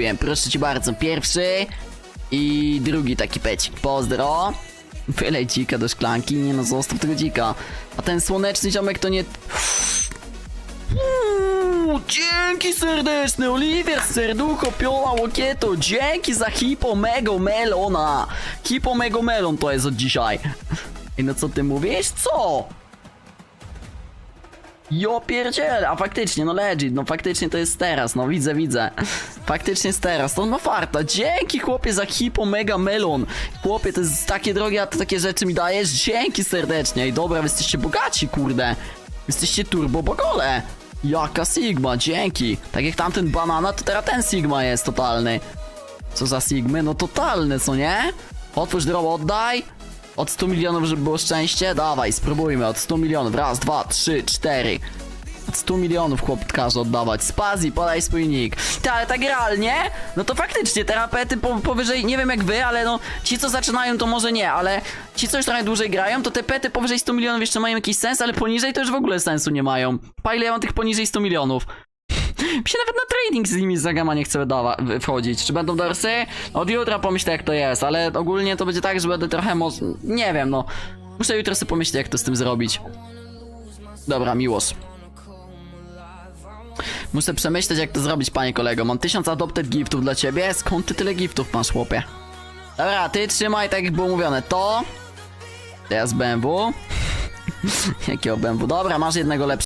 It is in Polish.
kupiłem. Proszę cię bardzo, pierwszy i drugi taki pecik. Pozdro. Wylej dzika do szklanki, nie no, zostaw tego dzika. A ten słoneczny ziomek to nie... Uuu, dzięki serdeczne, Oliwier, serducho, piola, łokieto, dzięki za hipo mego melona. Hipo mego melon to jest od dzisiaj. I no co ty mówisz? Co? Jo pierdziele, a faktycznie, no legit, no faktycznie to jest teraz, no widzę, widzę. Faktycznie jest teraz, to on ma farta. Dzięki chłopie za hipo mega melon. Chłopie, to jest takie drogie, a ty takie rzeczy mi dajesz? Dzięki serdecznie. I dobra, wy jesteście bogaci, kurde. Jesteście turbo bogole. Jaka Sigma, dzięki. Tak jak tamten banana, to teraz ten Sigma jest totalny. Co za Sigmy? No totalny, co nie? Otwórz drogę, oddaj. Od 100 milionów, żeby było szczęście? Dawaj, spróbujmy. Od 100 milionów. Raz, dwa, trzy, cztery. Od 100 milionów chłop każe oddawać. Spazi, podaj swój nick. Ty, ale tak realnie? No to faktycznie terapety po, powyżej, nie wiem jak wy, ale no ci co zaczynają to może nie, ale ci co już trochę dłużej grają, to te pety powyżej 100 milionów jeszcze mają jakiś sens, ale poniżej to już w ogóle sensu nie mają. Pa ile ja mam tych poniżej 100 milionów? Mi się nawet na trading z nimi za gama nie chce wchodzić. Czy będą dorsy? Od jutra pomyślę jak to jest, ale ogólnie to będzie tak, że będę trochę moc... Nie wiem, no. Muszę jutro sobie pomyśleć jak to z tym zrobić. Dobra, miłos. Muszę przemyśleć jak to zrobić, panie kolego. Mam tysiąc adopted giftów dla ciebie. Skąd ty tyle giftów masz, chłopie? Dobra, ty trzymaj tak jak było mówione. To... Teraz BMW. Jakiego BMW? Dobra, masz jednego lepszego.